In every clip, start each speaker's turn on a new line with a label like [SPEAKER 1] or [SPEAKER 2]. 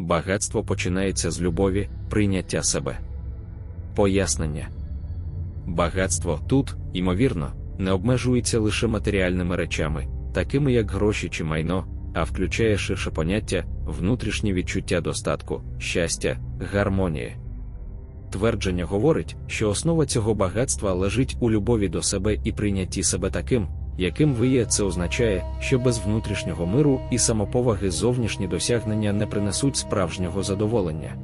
[SPEAKER 1] Багатство починається з любові, прийняття себе. Пояснення. Багатство тут, ймовірно, не обмежується лише матеріальними речами, такими як гроші чи майно, а включає ширше поняття, внутрішнє відчуття достатку, щастя, гармонії. Твердження говорить, що основа цього багатства лежить у любові до себе і прийнятті себе таким, яким ви є. Це означає, що без внутрішнього миру і самоповаги зовнішні досягнення не принесуть справжнього задоволення.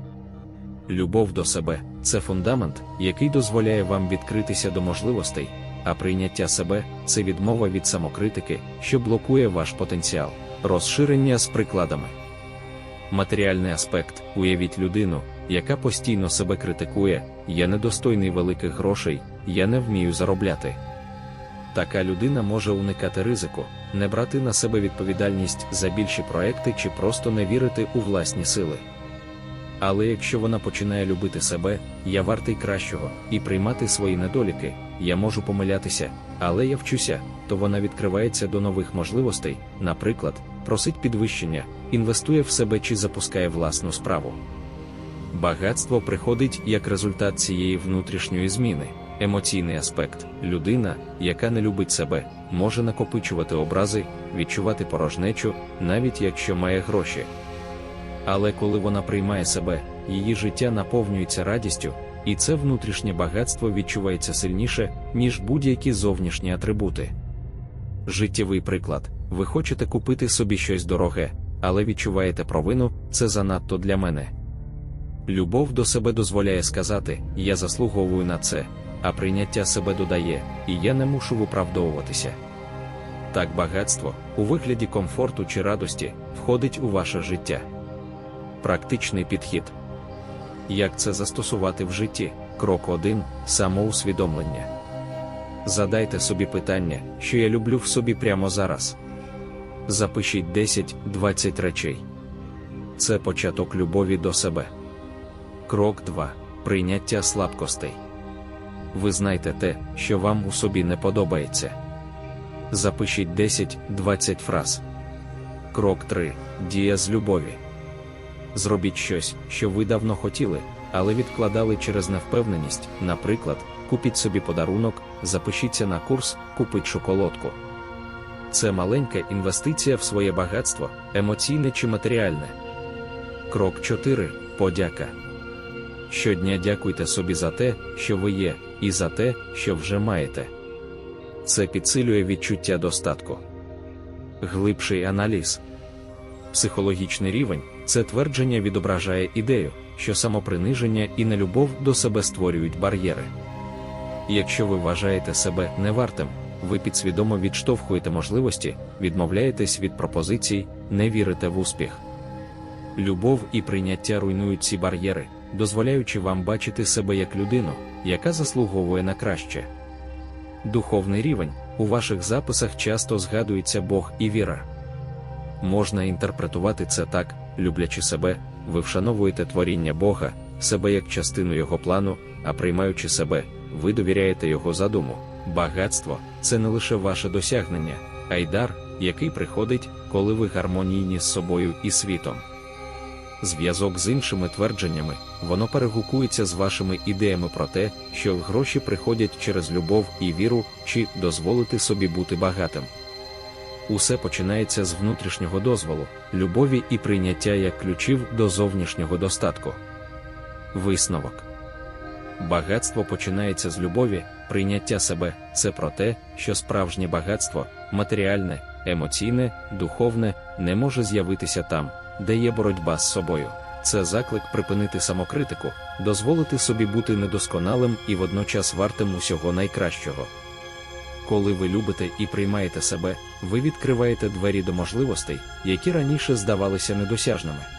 [SPEAKER 1] Любов до себе це фундамент, який дозволяє вам відкритися до можливостей, а прийняття себе це відмова від самокритики, що блокує ваш потенціал, розширення з прикладами. Матеріальний аспект уявіть людину, яка постійно себе критикує, я недостойний великих грошей, я не вмію заробляти. Така людина може уникати ризику, не брати на себе відповідальність за більші проекти чи просто не вірити у власні сили. Але якщо вона починає любити себе, я вартий кращого, і приймати свої недоліки, я можу помилятися, але я вчуся, то вона відкривається до нових можливостей, наприклад, просить підвищення, інвестує в себе чи запускає власну справу. Багатство приходить як результат цієї внутрішньої зміни. Емоційний аспект людина, яка не любить себе, може накопичувати образи, відчувати порожнечу, навіть якщо має гроші. Але коли вона приймає себе, її життя наповнюється радістю, і це внутрішнє багатство відчувається сильніше, ніж будь-які зовнішні атрибути. Життєвий приклад: ви хочете купити собі щось дороге, але відчуваєте провину, це занадто для мене. Любов до себе дозволяє сказати, я заслуговую на це, а прийняття себе додає, і я не мушу виправдовуватися. Так багатство, у вигляді комфорту чи радості, входить у ваше життя. Практичний підхід. Як це застосувати в житті? Крок 1. Самоусвідомлення. Задайте собі питання, що я люблю в собі прямо зараз. Запишіть 10-20 речей. Це початок любові до себе. Крок 2. Прийняття слабкостей. Ви знаєте те, що вам у собі не подобається. Запишіть 10-20 фраз. Крок 3. Дія з любові. Зробіть щось, що ви давно хотіли, але відкладали через невпевненість. Наприклад, купіть собі подарунок, запишіться на курс, купіть шоколадку. Це маленька інвестиція в своє багатство, емоційне чи матеріальне. Крок 4. Подяка. Щодня дякуйте собі за те, що ви є, і за те, що вже маєте. Це підсилює відчуття достатку. Глибший аналіз. Психологічний рівень це твердження відображає ідею, що самоприниження і нелюбов до себе створюють бар'єри. Якщо ви вважаєте себе невартим, ви підсвідомо відштовхуєте можливості, відмовляєтесь від пропозицій, не вірите в успіх. Любов і прийняття руйнують ці бар'єри, дозволяючи вам бачити себе як людину, яка заслуговує на краще. Духовний рівень у ваших записах часто згадується Бог і віра. Можна інтерпретувати це так, люблячи себе, ви вшановуєте творіння Бога, себе як частину Його плану, а приймаючи себе, ви довіряєте Його задуму. Багатство це не лише ваше досягнення, а й дар, який приходить, коли ви гармонійні з собою і світом. Зв'язок з іншими твердженнями, воно перегукується з вашими ідеями про те, що гроші приходять через любов і віру, чи дозволити собі бути багатим. Усе починається з внутрішнього дозволу, любові і прийняття як ключів до зовнішнього достатку. Висновок Багатство починається з любові, прийняття себе це про те, що справжнє багатство, матеріальне, емоційне, духовне, не може з'явитися там, де є боротьба з собою. Це заклик припинити самокритику, дозволити собі бути недосконалим і водночас вартим усього найкращого. Коли ви любите і приймаєте себе, ви відкриваєте двері до можливостей, які раніше здавалися недосяжними.